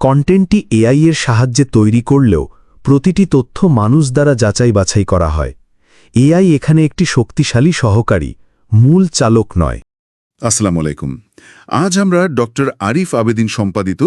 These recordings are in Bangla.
কন্টেন্টটি এআই এর সাহায্যে তৈরি করলেও প্রতিটি তথ্য মানুষ দ্বারা যাচাই বাছাই করা হয়। এআই এখানে একটি শক্তিশালী সহকারী মূল চালক নয়। আসসালামু আলাইকুম। আজ আমরা ডক্টর আরিফ আবেদিন সম্পাদিত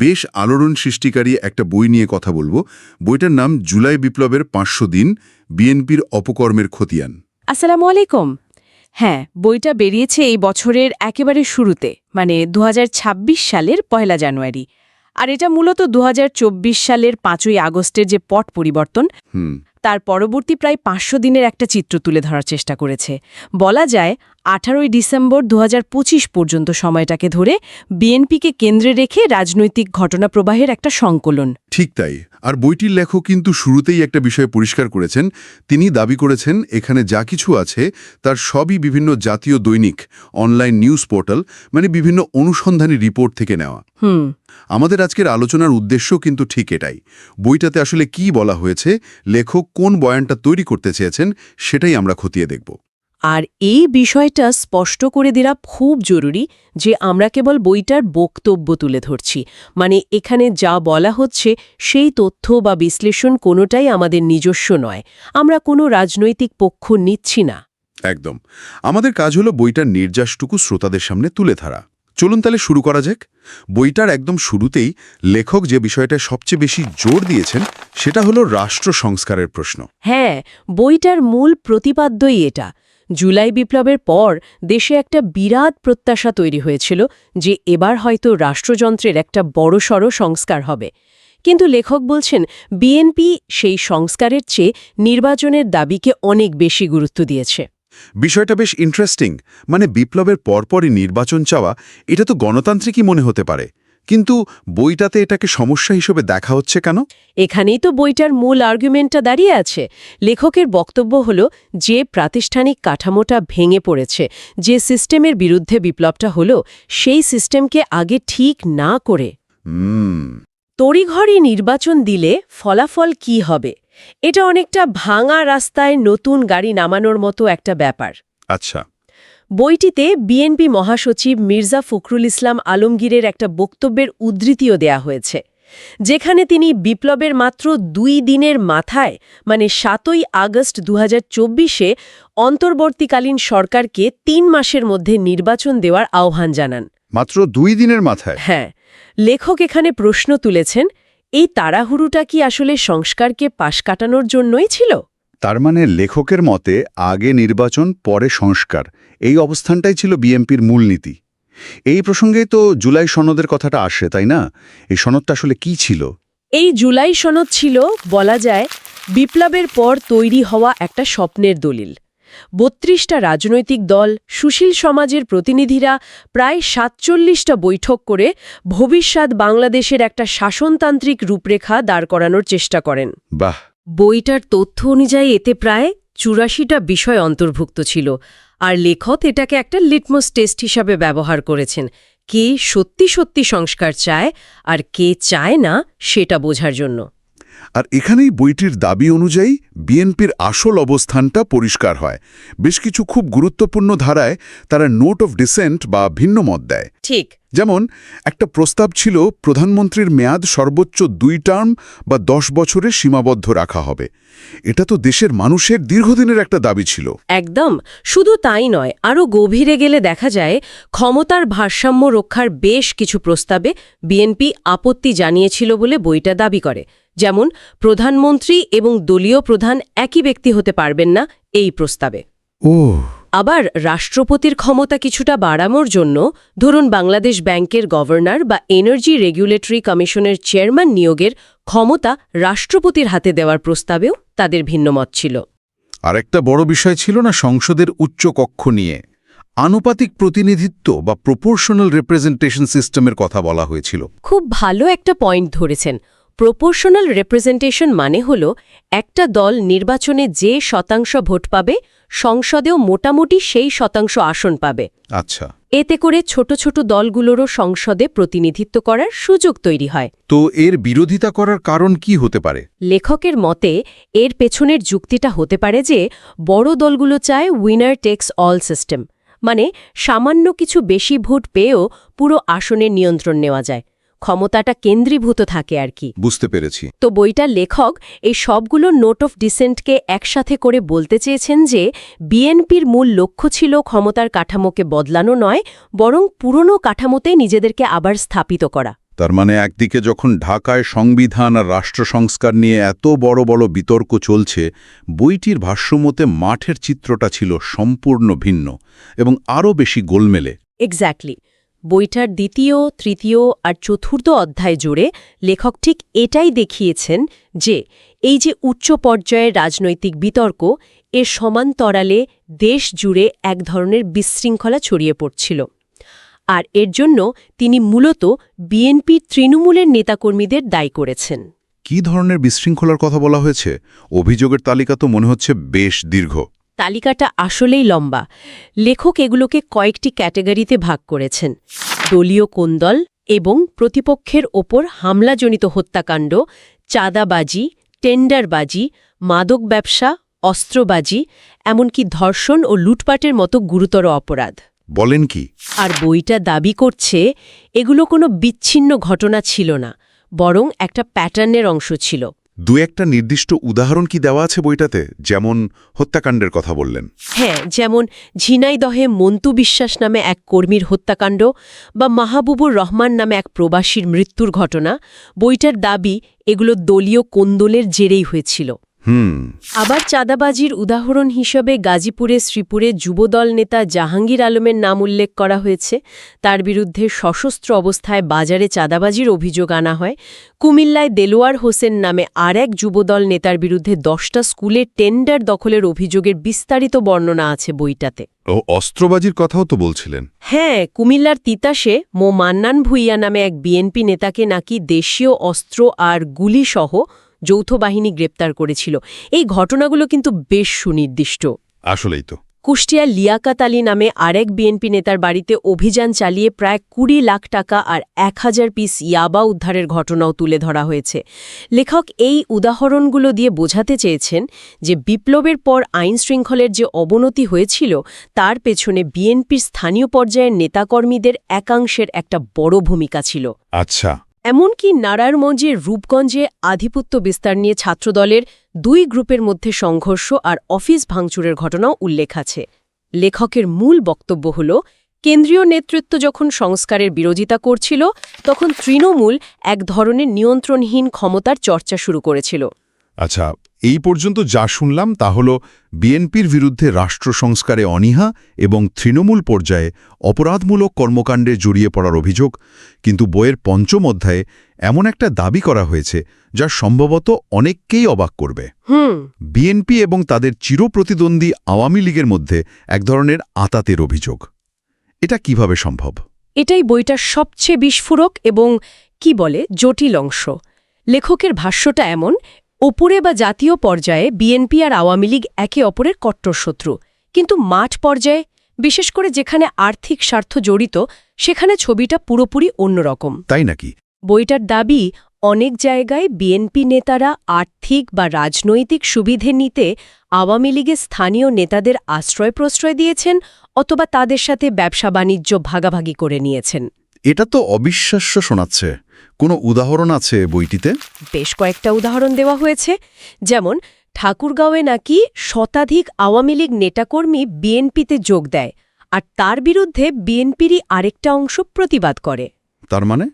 বেশ আলোড়ন সৃষ্টিকারী একটা বই নিয়ে কথা বলব। বইটার নাম জুলাই বিপ্লবের পাঁচশো দিন বিএনপির অপকর্মের খতিয়ান। আসসালামু আলাইকুম। হ্যাঁ বইটা বেরিয়েছে এই বছরের একেবারে শুরুতে মানে দু হাজার ছাব্বিশ সালের পয়লা জানুয়ারি। আর এটা মূলত দু হাজার চব্বিশ সালের পাঁচই আগস্টের যে পট পরিবর্তন হুম। তার পরবর্তী প্রায় পাঁচশো দিনের একটা চিত্র তুলে ধরার চেষ্টা করেছে। বলা যায় আঠারোই ডিসেম্বর দু হাজার পঁচিশ পর্যন্ত সময়টাকে ধরে বিএনপিকে কেন্দ্রে রেখে রাজনৈতিক ঘটনা প্রবাহের একটা সংকলন। ঠিক তাই। আর বইটির লেখক কিন্তু শুরুতেই একটা বিষয় পরিষ্কার করেছেন। তিনি দাবি করেছেন এখানে যা কিছু আছে তার সবই বিভিন্ন জাতীয় দৈনিক অনলাইন নিউজ পোর্টাল মানে বিভিন্ন অনুসন্ধানী রিপোর্ট থেকে নেওয়া। হুম। আমাদের আজকের আলোচনার উদ্দেশ্য কিন্তু ঠিক এটাই। বইটাতে আসলে কি বলা হয়েছে লেখক কোন বয়ানটা তৈরি করতে চেয়েছেন সেটাই আমরা খতিয়ে দেখব। আর এই বিষয়টা স্পষ্ট করে দেওয়া খুব জরুরি যে আমরা কেবল বইটার বক্তব্য তুলে ধরছি। মানে এখানে যা বলা হচ্ছে সেই তথ্য বা বিশ্লেষণ কোনোটাই আমাদের নিজস্ব নয়। আমরা কোনো রাজনৈতিক পক্ষ নিচ্ছি না। একদম। আমাদের কাজ হলো বইটার নির্যাসটুকু শ্রোতাদের সামনে তুলে ধরা। চলুন তাহলে শুরু করা যাক। বইটার একদম শুরুতেই লেখক যে বিষয়টা সবচেয়ে বেশি জোর দিয়েছেন, সেটা হলো রাষ্ট্র সংস্কারের প্রশ্ন। হ্যাঁ বইটার মূল প্রতিপাদ্যই এটা। জুলাই বিপ্লবের পর দেশে একটা বিরাট প্রত্যাশা তৈরি হয়েছিল যে এবার হয়তো রাষ্ট্রযন্ত্রের একটা বড়সড় সংস্কার হবে। কিন্তু লেখক বলছেন, বিএনপি সেই সংস্কারের চেয়ে নির্বাচনের দাবিকে অনেক বেশি গুরুত্ব দিয়েছে। বিষয়টা বেশ ইন্টারেস্টিং মানে বিপ্লবের পরপরই নির্বাচন চাওয়া এটা তো গণতান্ত্রিকই মনে হতে পারে। কিন্তু বইটাতে এটাকে সমস্যা হিসেবে দেখা হচ্ছে কেন? এখানেই তো বইটার মূল আর্গুমেন্টটা দাঁড়িয়ে আছে। লেখকের বক্তব্য হল যে প্রাতিষ্ঠানিক কাঠামোটা ভেঙে পড়েছে যে সিস্টেমের বিরুদ্ধে বিপ্লবটা হলো সেই সিস্টেমকে আগে ঠিক না করে। তড়িঘড়ি নির্বাচন দিলে ফলাফল কি হবে? এটা অনেকটা ভাঙা রাস্তায় নতুন গাড়ি নামানোর মতো একটা ব্যাপার। আচ্ছা। বইটিতে বিএনপি মহাসচিব মির্জা ফখরুল ইসলাম আলমগীরের একটা বক্তব্যের উদ্ধৃতিও দেয়া হয়েছে যেখানে তিনি বিপ্লবের মাত্র দুই দিনের মাথায় মানে সাতই আগস্ট দু চব্বিশে অন্তর্বর্তীকালীন সরকারকে তিন মাসের মধ্যে নির্বাচন দেওয়ার আহ্বান জানান। মাত্র দুই দিনের মাথায়? হ্যাঁ লেখক এখানে প্রশ্ন তুলেছেন এই তাড়াহুড়োটা কি আসলে সংস্কারকে পাশ কাটানোর জন্যই ছিল? তার মানে লেখকের মতে আগে নির্বাচন পরে সংস্কার। এই অবস্থানটাই ছিল বিএমপির মূলনীতি এই প্রসঙ্গেই তো জুলাই সনদের কথাটা আসে তাই না? এই সনদটা আসলে কি ছিল? এই জুলাই সনদ ছিল বলা যায় বিপ্লবের পর তৈরি হওয়া একটা স্বপ্নের দলিল। বত্রিশটা রাজনৈতিক দল সুশীল সমাজের প্রতিনিধিরা প্রায় সাতচল্লিশটা বৈঠক করে ভবিষ্যৎ বাংলাদেশের একটা শাসনতান্ত্রিক রূপরেখা দাঁড় করানোর চেষ্টা করেন। বাহ। বইটার তথ্য অনুযায়ী এতে প্রায় চুরাশিটা বিষয় অন্তর্ভুক্ত ছিল আর লেখক এটাকে একটা লিটমস টেস্ট হিসাবে ব্যবহার করেছেন কে সত্যি সত্যি সংস্কার চায় আর কে চায় না সেটা বোঝার জন্য। আর এখানেই বইটির দাবি অনুযায়ী বিএনপির আসল অবস্থানটা পরিষ্কার হয়। বেশ কিছু খুব গুরুত্বপূর্ণ ধারায় তারা নোট অফ ডিসেন্ট বা ভিন্ন মত দেয়। ঠিক। যেমন একটা প্রস্তাব ছিল প্রধানমন্ত্রীর মেয়াদ সর্বোচ্চ দুই টার্ম বা দশ বছরে সীমাবদ্ধ রাখা হবে। এটা তো দেশের মানুষের দীর্ঘদিনের একটা দাবি ছিল। একদম। শুধু তাই নয় আরও গভীরে গেলে দেখা যায় ক্ষমতার ভারসাম্য রক্ষার বেশ কিছু প্রস্তাবে বিএনপি আপত্তি জানিয়েছিল বলে বইটা দাবি করে। যেমন প্রধানমন্ত্রী এবং দলীয় প্রধান একই ব্যক্তি হতে পারবেন না এই প্রস্তাবে। ও আবার রাষ্ট্রপতির ক্ষমতা কিছুটা বাড়ানোর জন্য ধরুন বাংলাদেশ ব্যাংকের গভর্নর বা এনার্জি রেগুলেটরি কমিশনের চেয়ারম্যান নিয়োগের ক্ষমতা রাষ্ট্রপতির হাতে দেওয়ার প্রস্তাবেও তাদের ভিন্নমত ছিল। আরেকটা বড় বিষয় ছিল না সংসদের উচ্চ কক্ষ নিয়ে। আনুপাতিক প্রতিনিধিত্ব বা প্রপোর্শনাল রিপ্রেজেন্টেশন সিস্টেমের কথা বলা হয়েছিল। খুব ভালো একটা পয়েন্ট ধরেছেন। প্রপোর্শনাল রিপ্রেজেন্টেশন মানে হল একটা দল নির্বাচনে যে শতাংশ ভোট পাবে সংসদেও মোটামুটি সেই শতাংশ আসন পাবে। আচ্ছা। এতে করে ছোট ছোট দলগুলোরও সংসদে প্রতিনিধিত্ব করার সুযোগ তৈরি হয়। তো এর বিরোধিতা করার কারণ কি হতে পারে? লেখকের মতে এর পেছনের যুক্তিটা হতে পারে যে বড় দলগুলো চায় উইনার টেক্স অল সিস্টেম মানে সামান্য কিছু বেশি ভোট পেয়েও পুরো আসনের নিয়ন্ত্রণ নেওয়া যায়। ক্ষমতাটা কেন্দ্রীভূত থাকে আর কি। বুঝতে পেরেছি। তো বইটার লেখক এই সবগুলো নোট অফ ডিসেন্টকে একসাথে করে বলতে চেয়েছেন যে বিএনপির মূল লক্ষ্য ছিল ক্ষমতার কাঠামোকে বদলানো নয় বরং পুরনো কাঠামোতে নিজেদেরকে আবার স্থাপিত করা। তার মানে একদিকে যখন ঢাকায় সংবিধান আর রাষ্ট্র সংস্কার নিয়ে এত বড় বড় বিতর্ক চলছে বইটির ভাষ্যমতে মাঠের চিত্রটা ছিল সম্পূর্ণ ভিন্ন এবং আরও বেশি গোলমেলে। এক্স্যাক্টলি বইটার দ্বিতীয়, তৃতীয় আর চতুর্থ অধ্যায় জুড়ে লেখক ঠিক এটাই দেখিয়েছেন যে এই যে উচ্চ পর্যায়ের রাজনৈতিক বিতর্ক, এর সমান্তরালে দেশ জুড়ে এক ধরনের বিশৃঙ্খলা ছড়িয়ে পড়ছিল। আর এর জন্য তিনি মূলত বিএনপির তৃণমূলের নেতাকর্মীদের দায়ী করেছেন। কি ধরনের বিশৃঙ্খলার কথা বলা হয়েছে? অভিযোগের তালিকা তো মনে হচ্ছে বেশ দীর্ঘ। তালিকাটা আসলেই লম্বা। লেখক এগুলোকে কয়েকটি ক্যাটাগরিতে ভাগ করেছেন। দলীয় কোন্দল এবং প্রতিপক্ষের ওপর হামলাজনিত হত্যাকাণ্ড চাঁদাবাজি টেন্ডারবাজি মাদক ব্যবসা অস্ত্রবাজি এমনকি ধর্ষণ ও লুটপাটের মতো গুরুতর অপরাধ। বলেন কি? আর বইটা দাবি করছে এগুলো কোনো বিচ্ছিন্ন ঘটনা ছিল না বরং একটা প্যাটার্নের অংশ ছিল। দু একটা নির্দিষ্ট উদাহরণ কি দেওয়া আছে বইটাতে? যেমন হত্যাকাণ্ডের কথা বললেন। হ্যাঁ যেমন ঝিনাইদহে মন্তু বিশ্বাস নামে এক কর্মীর হত্যাকাণ্ড বা মাহাবুবুর রহমান নামে এক প্রবাসীর মৃত্যুর ঘটনা, বইটার দাবি এগুলো দলীয় কোন্দলের জেরেই হয়েছিল। হুম। আবার চাঁদাবাজির উদাহরণ হিসেবে গাজীপুরে শ্রীপুরে যুবদল নেতা জাহাঙ্গীর আলমের নাম উল্লেখ করা হয়েছে। তার বিরুদ্ধে সশস্ত্র অবস্থায় বাজারে চাঁদাবাজির অভিযোগ আনা হয়। কুমিল্লায় দেলোয়ার হোসেন নামে আর এক যুবদল নেতার বিরুদ্ধে দশটা স্কুলে টেন্ডার দখলের অভিযোগের বিস্তারিত বর্ণনা আছে বইটাতে। ও অস্ত্রবাজির কথাও তো বলছিলেন। হ্যাঁ কুমিল্লার তিতাসে মো মান্নান ভুইয়া নামে এক বিএনপি নেতাকে নাকি দেশীয় অস্ত্র আর গুলিসহ যৌথ বাহিনী গ্রেপ্তার করেছিল। এই ঘটনাগুলো কিন্তু বেশ সুনির্দিষ্ট। আসলেই তো। কুষ্টিয়া লিয়াকাত আলী নামে আরেক বিএনপি নেতার বাড়িতে অভিযান চালিয়ে প্রায় কুড়ি লাখ টাকা আর এক হাজার পিস ইয়াবা উদ্ধারের ঘটনাও তুলে ধরা হয়েছে। লেখক এই উদাহরণগুলো দিয়ে বোঝাতে চেয়েছেন যে বিপ্লবের পর আইন শৃঙ্খলের যে অবনতি হয়েছিল তার পেছনে বিএনপির স্থানীয় পর্যায়ের নেতাকর্মীদের একাংশের একটা বড় ভূমিকা ছিল। আচ্ছা। এমনকি নারায়ণগঞ্জের রূপগঞ্জে আধিপত্য বিস্তার নিয়ে ছাত্রদলের দুই গ্রুপের মধ্যে সংঘর্ষ আর অফিস ভাঙচুরের ঘটনাও উল্লেখ আছে। লেখকের মূল বক্তব্য হল, কেন্দ্রীয় নেতৃত্ব যখন সংস্কারের বিরোধিতা করছিল, তখন তৃণমূল এক ধরনের নিয়ন্ত্রণহীন ক্ষমতার চর্চা শুরু করেছিল। আচ্ছা এই পর্যন্ত যা শুনলাম তা হল বিএনপির বিরুদ্ধে রাষ্ট্র সংস্কারে অনীহা এবং তৃণমূল পর্যায়ে অপরাধমূলক কর্মকাণ্ডে জড়িয়ে পড়ার অভিযোগ কিন্তু বইয়ের পঞ্চম অধ্যায়ে এমন একটা দাবি করা হয়েছে যা সম্ভবত অনেককেই অবাক করবে। হুম। বিএনপি এবং তাদের চিরপ্রতিদ্বন্দ্বী আওয়ামী লীগের মধ্যে এক ধরনের আতাতের অভিযোগ। এটা কীভাবে সম্ভব? এটাই বইটার সবচেয়ে বিস্ফোরক এবং কি বলে জটিল অংশ। লেখকের ভাষ্যটা এমন ওপরে বা জাতীয় পর্যায়ে বিএনপি আর আওয়ামী লীগ একে অপরের কট্টর শত্রু। কিন্তু মাঠ পর্যায়ে বিশেষ করে যেখানে আর্থিক স্বার্থ জড়িত সেখানে ছবিটা পুরোপুরি অন্যরকম। তাই নাকি? বইটার দাবি অনেক জায়গায় বিএনপি নেতারা আর্থিক বা রাজনৈতিক সুবিধে নিতে আওয়ামী লীগের স্থানীয় নেতাদের আশ্রয় প্রশ্রয় দিয়েছেন অথবা তাদের সাথে ব্যবসা বাণিজ্য ভাগাভাগি করে নিয়েছেন। এটা তো অবিশ্বাস্য শোনাচ্ছে। কোনো উদাহরণ আছে বইটিতে? বেশ কয়েকটা উদাহরণ দেওয়া হয়েছে। যেমন ঠাকুরগাঁওয়ে নাকি শতাধিক আওয়ামী লীগ নেতাকর্মী বিএনপিতে যোগ দেয় আর তার বিরুদ্ধে বিএনপিরই আরেকটা অংশ প্রতিবাদ করে। তার মানে?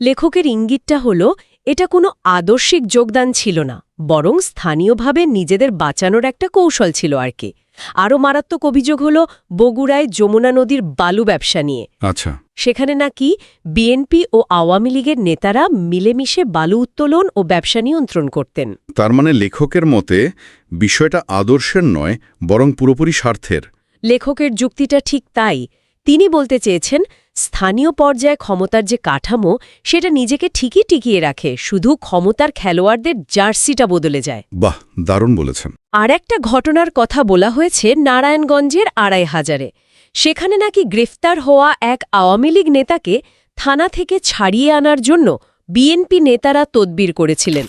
লেখকের ইঙ্গিতটা হল এটা কোনো আদর্শিক যোগদান ছিল না বরং স্থানীয়ভাবে নিজেদের বাঁচানোর একটা কৌশল ছিল আর কি। আরও মারাত্মক অভিযোগ হল বগুড়ায় যমুনা নদীর বালু ব্যবসা নিয়ে। আচ্ছা। সেখানে নাকি বিএনপি ও আওয়ামী লীগের নেতারা মিলেমিশে বালু উত্তোলন ও ব্যবসা নিয়ন্ত্রণ করতেন। তার মানে লেখকের মতে বিষয়টা আদর্শের নয় বরং পুরোপুরি স্বার্থের। লেখকের যুক্তিটা ঠিক তাই। তিনি বলতে চেয়েছেন স্থানীয় পর্যায়ে ক্ষমতার যে কাঠামো সেটা নিজেকে ঠিকই টিকিয়ে রাখে শুধু ক্ষমতার খেলোয়াড়দের জার্সিটা বদলে যায়। বাহ দারুণ বলেছেন। আর একটা ঘটনার কথা বলা হয়েছে নারায়ণগঞ্জের আড়াই হাজারে। সেখানে নাকি গ্রেফতার হওয়া এক আওয়ামী লীগ নেতাকে থানা থেকে ছাড়িয়ে আনার জন্য বিএনপি নেতারা তদবির করেছিলেন।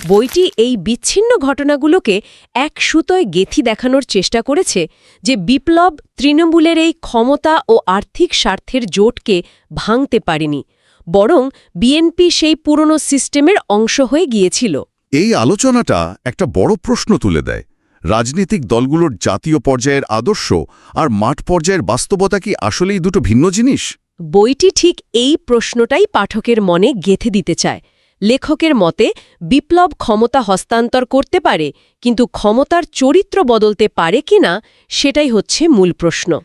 বইটি এই বিচ্ছিন্ন ঘটনাগুলোকে এক সুতোয় গেথি দেখানোর চেষ্টা করেছে যে বিপ্লব তৃণমূলের এই ক্ষমতা ও আর্থিক স্বার্থের জোটকে ভাঙতে পারেনি বরং বিএনপি সেই পুরনো সিস্টেমের অংশ হয়ে গিয়েছিল। এই আলোচনাটা একটা বড় প্রশ্ন তুলে দেয়। রাজনৈতিক দলগুলোর জাতীয় পর্যায়ের আদর্শ আর মাঠ পর্যায়ের বাস্তবতা কি আসলেই দুটো ভিন্ন জিনিস? বইটি ঠিক এই প্রশ্নটাই পাঠকের মনে গেথে দিতে চায় লেখকের মতে বিপ্লব ক্ষমতা হস্তান্তর করতে পারে কিন্তু ক্ষমতার চরিত্র বদলতে পারে কিনা সেটাই হচ্ছে মূল প্রশ্ন।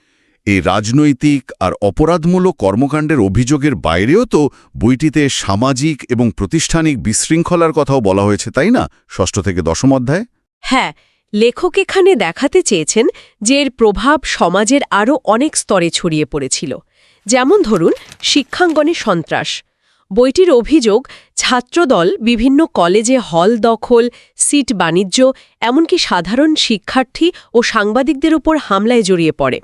এই রাজনৈতিক আর অপরাধমূলক কর্মকাণ্ডের অভিযোগের বাইরেও তো বইটিতে সামাজিক এবং প্রতিষ্ঠানিক বিশৃঙ্খলার কথাও বলা হয়েছে তাই না? ষষ্ঠ থেকে দশম অধ্যায়। হ্যাঁ লেখক এখানে দেখাতে চেয়েছেন যে এর প্রভাব সমাজের আরও অনেক স্তরে ছড়িয়ে পড়েছিল। যেমন ধরুন শিক্ষাঙ্গনে সন্ত্রাস। বইটির অভিযোগ, ছাত্রদল বিভিন্ন কলেজে হল দখল, সিট বাণিজ্য, এমনকি সাধারণ শিক্ষার্থী ও সাংবাদিকদের উপর হামলায় জড়িয়ে পড়ে।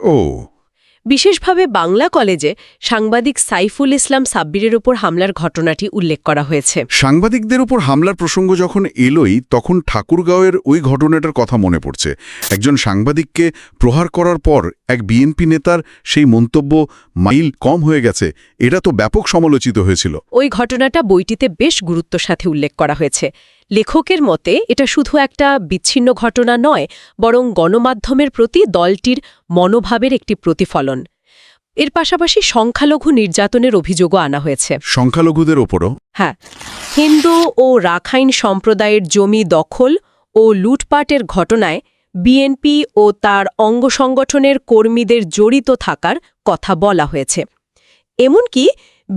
বিশেষভাবে বাংলা কলেজে সাংবাদিক সাইফুল ইসলাম সাব্বিরের উপর হামলার ঘটনাটি উল্লেখ করা হয়েছে। সাংবাদিকদের উপর হামলার প্রসঙ্গ যখন এলোই তখন ঠাকুরগাঁওয়ের ওই ঘটনাটার কথা মনে পড়ছে। একজন সাংবাদিককে প্রহার করার পর এক বিএনপি নেতার সেই মন্তব্য মাইল কম হয়ে গেছে। এটা তো ব্যাপক সমালোচিত হয়েছিল। ওই ঘটনাটা বইটিতে বেশ গুরুত্ব সাথে উল্লেখ করা হয়েছে। লেখকের মতে এটা শুধু একটা বিচ্ছিন্ন ঘটনা নয় বরং গণমাধ্যমের প্রতি দলটির মনোভাবের একটি প্রতিফলন। এর পাশাপাশি সংখ্যালঘু নির্যাতনের অভিযোগও আনা হয়েছে। সংখ্যালঘুদের ওপরও? হ্যাঁ। হিন্দু ও রাখাইন সম্প্রদায়ের জমি দখল ও লুটপাটের ঘটনায় বিএনপি ও তার অঙ্গ সংগঠনের কর্মীদের জড়িত থাকার কথা বলা হয়েছে। এমনকি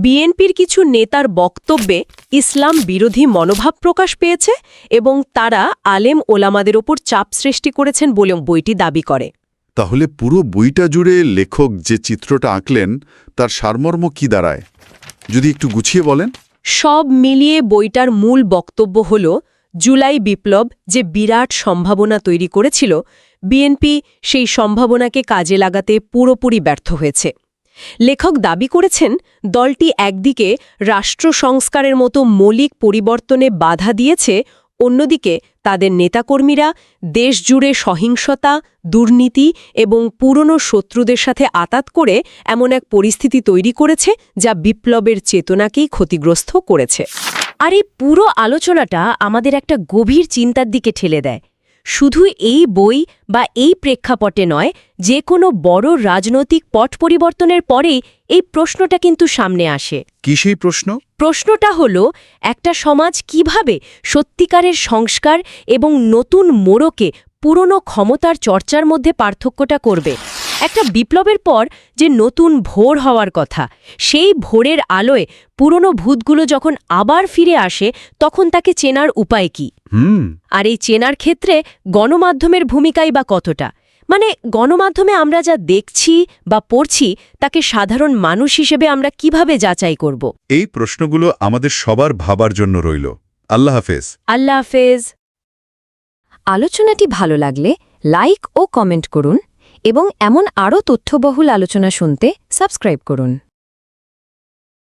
বিএনপির কিছু নেতার বক্তব্যে ইসলাম বিরোধী মনোভাব প্রকাশ পেয়েছে এবং তারা আলেম ওলামাদের ওপর চাপ সৃষ্টি করেছেন বলেও বইটি দাবি করে। তাহলে পুরো বইটা জুড়ে লেখক যে চিত্রটা আঁকলেন তার সারমর্ম কি দাঁড়ায়? যদি একটু গুছিয়ে বলেন। সব মিলিয়ে বইটার মূল বক্তব্য হল জুলাই বিপ্লব যে বিরাট সম্ভাবনা তৈরি করেছিল বিএনপি সেই সম্ভাবনাকে কাজে লাগাতে পুরোপুরি ব্যর্থ হয়েছে। লেখক দাবি করেছেন, দলটি একদিকে রাষ্ট্র সংস্কারের মতো মৌলিক পরিবর্তনে বাধা দিয়েছে, অন্যদিকে তাদের নেতাকর্মীরা দেশজুড়ে সহিংসতা, দুর্নীতি এবং পুরনো শত্রুদের সাথে আতাত করে এমন এক পরিস্থিতি তৈরি করেছে যা বিপ্লবের চেতনাকেই ক্ষতিগ্রস্ত করেছে। আর এই পুরো আলোচনাটা আমাদের একটা গভীর চিন্তার দিকে ঠেলে দেয়। শুধু এই বই বা এই প্রেক্ষাপটে নয় যে কোনো বড় রাজনৈতিক পট পরিবর্তনের পরেই এই প্রশ্নটা কিন্তু সামনে আসে। কি সেই প্রশ্ন? প্রশ্নটা হল একটা সমাজ কীভাবে সত্যিকারের সংস্কার এবং নতুন মোড়কে পুরনো ক্ষমতার চর্চার মধ্যে পার্থক্যটা করবে? একটা বিপ্লবের পর যে নতুন ভোর হওয়ার কথা সেই ভোরের আলোয় পুরনো ভূতগুলো যখন আবার ফিরে আসে তখন তাকে চেনার উপায় কি? হুম। আর এই চেনার ক্ষেত্রে গণমাধ্যমের ভূমিকাই বা কতটা? মানে গণমাধ্যমে আমরা যা দেখছি বা পড়ছি তাকে সাধারণ মানুষ হিসেবে আমরা কীভাবে যাচাই করব? এই প্রশ্নগুলো আমাদের সবার ভাবার জন্য রইল। আল্লাহ হাফেজ। আল্লাহ হাফেজ। আলোচনাটি ভালো লাগলে লাইক ও কমেন্ট করুন। এবং এমন আরও তথ্যবহুল আলোচনা শুনতে সাবস্ক্রাইব করুন।